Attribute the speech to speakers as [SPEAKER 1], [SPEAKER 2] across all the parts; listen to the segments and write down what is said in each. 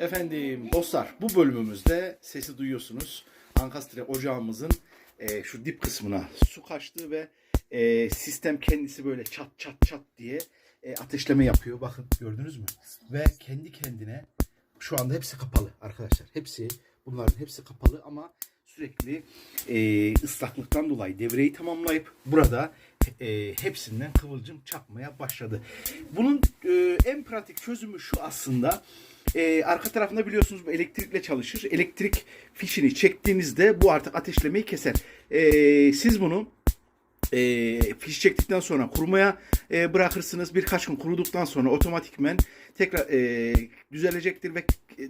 [SPEAKER 1] Efendim dostlar bu bölümümüzde sesi duyuyorsunuz. Ankastre ocağımızın e, şu dip kısmına su kaçtı ve e, sistem kendisi böyle çat çat çat diye e, ateşleme yapıyor. Bakın gördünüz mü? Ve kendi kendine şu anda hepsi kapalı arkadaşlar. Hepsi bunların hepsi kapalı ama sürekli e, ıslaklıktan dolayı devreyi tamamlayıp burada e, hepsinden kıvılcım çakmaya başladı. Bunun e, en pratik çözümü şu aslında. E, arka tarafında biliyorsunuz bu elektrikle çalışır. Elektrik fişini çektiğinizde bu artık ateşlemeyi keser. E, siz bunu e, fiş çektikten sonra kurumaya e, bırakırsınız. Birkaç gün kuruduktan sonra otomatikmen tekrar e, düzelecektir ve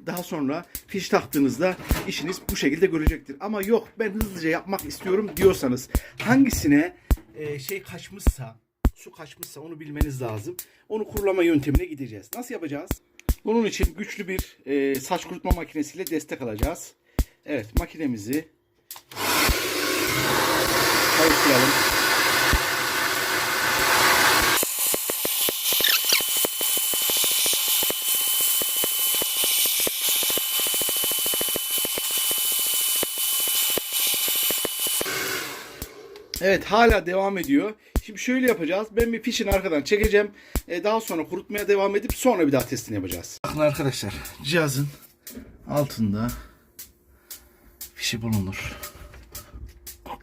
[SPEAKER 1] daha sonra fiş taktığınızda işiniz bu şekilde görecektir. Ama yok ben hızlıca yapmak istiyorum diyorsanız hangisine e, şey kaçmışsa su kaçmışsa onu bilmeniz lazım. Onu kurulama yöntemine gideceğiz. Nasıl yapacağız? Bunun için güçlü bir e, saç kurutma makinesiyle destek alacağız. Evet makinemizi çalıştıralım. Evet hala devam ediyor. Şimdi şöyle yapacağız. Ben bir fişini arkadan çekeceğim. Ee, daha sonra kurutmaya devam edip sonra bir daha testini yapacağız. Bakın arkadaşlar cihazın altında fişi bulunur.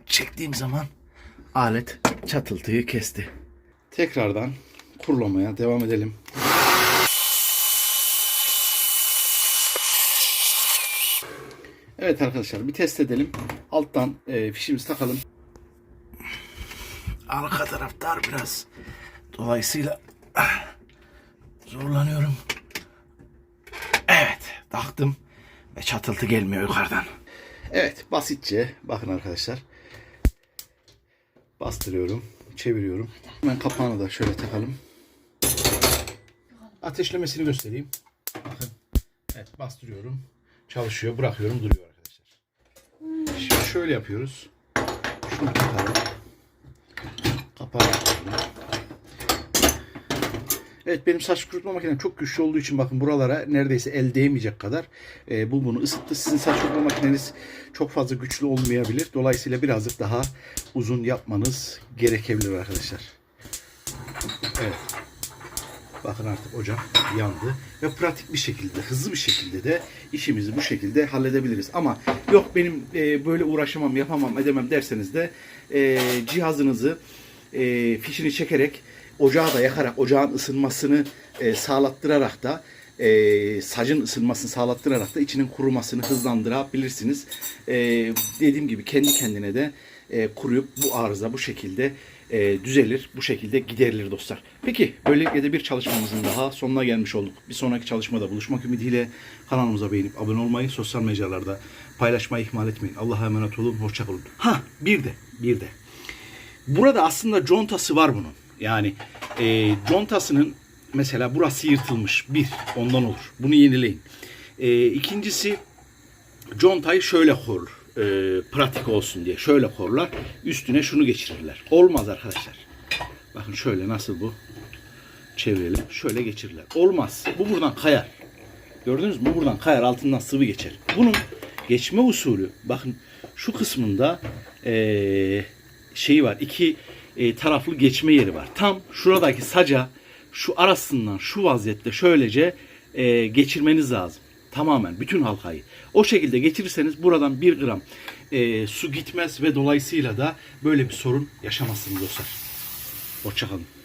[SPEAKER 1] Çektiğim zaman alet çatıltıyı kesti. Tekrardan kurulamaya devam edelim. Evet arkadaşlar bir test edelim. Alttan e, fişimizi takalım. Arka taraf biraz. Dolayısıyla ah, zorlanıyorum. Evet taktım ve çatıltı gelmiyor yukarıdan. Evet basitçe bakın arkadaşlar. Bastırıyorum, çeviriyorum. Hemen kapağını da şöyle takalım. Ateşlemesini göstereyim. Bakın. Evet bastırıyorum. Çalışıyor, bırakıyorum, duruyor arkadaşlar. Şimdi şöyle yapıyoruz. Şunu takalım. Evet benim saç kurutma makinem çok güçlü olduğu için bakın buralara neredeyse el değmeyecek kadar e, bu bunu ısıttı. Sizin saç kurutma makineniz çok fazla güçlü olmayabilir. Dolayısıyla birazcık daha uzun yapmanız gerekebilir arkadaşlar. Evet. Bakın artık ocak yandı ve pratik bir şekilde, hızlı bir şekilde de işimizi bu şekilde halledebiliriz. Ama yok benim e, böyle uğraşamam, yapamam, edemem derseniz de e, cihazınızı e, fişini çekerek ocağı da yakarak ocağın ısınmasını e, sağlattırarak da e, sacın ısınmasını sağlattırarak da içinin kurumasını hızlandırabilirsiniz. E, dediğim gibi kendi kendine de e, kuruyup bu arıza bu şekilde e, düzelir. Bu şekilde giderilir dostlar. Peki böylelikle de bir çalışmamızın daha sonuna gelmiş olduk. Bir sonraki çalışmada buluşmak ümidiyle kanalımıza beğenip abone olmayı, sosyal mecralarda paylaşmayı ihmal etmeyin. Allah'a emanet olun. Hoşçakalın. Ha bir de bir de. Burada aslında contası var bunun. Yani e, contasının mesela burası yırtılmış. Bir, ondan olur. Bunu yenileyin. E, ikincisi contayı şöyle korur. E, pratik olsun diye. Şöyle korlar. Üstüne şunu geçirirler. Olmaz arkadaşlar. Bakın şöyle nasıl bu? Çevirelim. Şöyle geçirirler. Olmaz. Bu buradan kayar. Gördünüz mü? Bu buradan kayar. Altından sıvı geçer. Bunun geçme usulü bakın şu kısmında eee şeyi var. iki e, taraflı geçme yeri var. Tam şuradaki saca şu arasından şu vaziyette şöylece e, geçirmeniz lazım. Tamamen bütün halkayı. O şekilde geçirirseniz buradan bir gram e, su gitmez ve dolayısıyla da böyle bir sorun yaşamazsınız dostlar. Hoşçakalın.